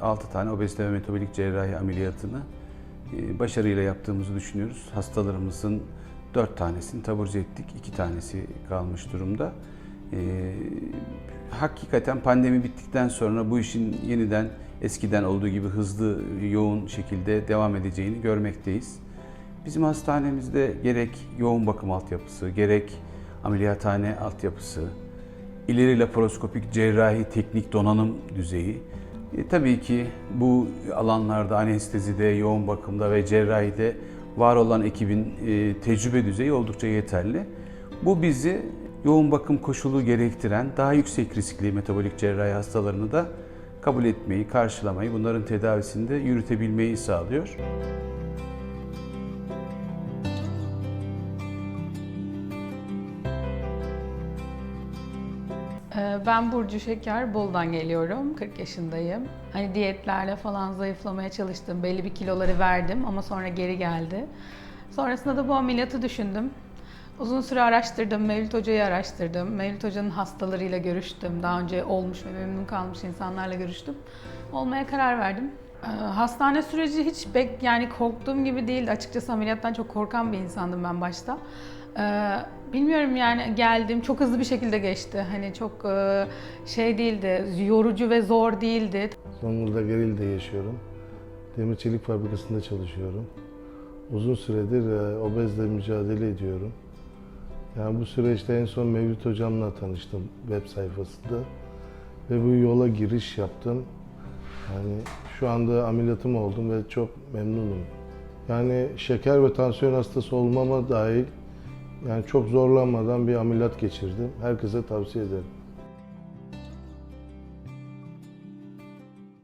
6 tane obezite ve metabolik cerrahi ameliyatını e, başarıyla yaptığımızı düşünüyoruz. Hastalarımızın 4 tanesini taburcu ettik, 2 tanesi kalmış durumda. E, hakikaten pandemi bittikten sonra bu işin yeniden eskiden olduğu gibi hızlı, yoğun şekilde devam edeceğini görmekteyiz. Bizim hastanemizde gerek yoğun bakım altyapısı, gerek ameliyathane altyapısı, ileri laparoskopik cerrahi teknik donanım düzeyi, e, tabii ki bu alanlarda anestezide, yoğun bakımda ve cerrahide var olan ekibin e, tecrübe düzeyi oldukça yeterli. Bu bizi yoğun bakım koşulu gerektiren daha yüksek riskli metabolik cerrahi hastalarını da kabul etmeyi, karşılamayı, bunların tedavisini de yürütebilmeyi sağlıyor. Ben Burcu Şeker, Bolu'dan geliyorum. 40 yaşındayım. Hani diyetlerle falan zayıflamaya çalıştım. Belli bir kiloları verdim ama sonra geri geldi. Sonrasında da bu ameliyatı düşündüm. Uzun süre araştırdım, Mevlüt Hoca'yı araştırdım. Mevlüt Hoca'nın hastalarıyla görüştüm. Daha önce olmuş ve memnun kalmış insanlarla görüştüm. Olmaya karar verdim. Ee, Hastane süreci hiç bek yani korktuğum gibi değildi. Açıkçası ameliyattan çok korkan bir insandım ben başta. Ee, bilmiyorum yani geldim çok hızlı bir şekilde geçti. Hani çok e, şey değildi, yorucu ve zor değildi. Zonguldak Eril'de yaşıyorum. Demir çelik fabrikasında çalışıyorum. Uzun süredir e, obezle mücadele ediyorum. Yani bu süreçte en son Mevlüt Hocam'la tanıştım web sayfasında. Ve bu yola giriş yaptım. Yani şu anda ameliyatım oldum ve çok memnunum. Yani şeker ve tansiyon hastası olmama dahil yani çok zorlanmadan bir ameliyat geçirdim. Herkese tavsiye ederim.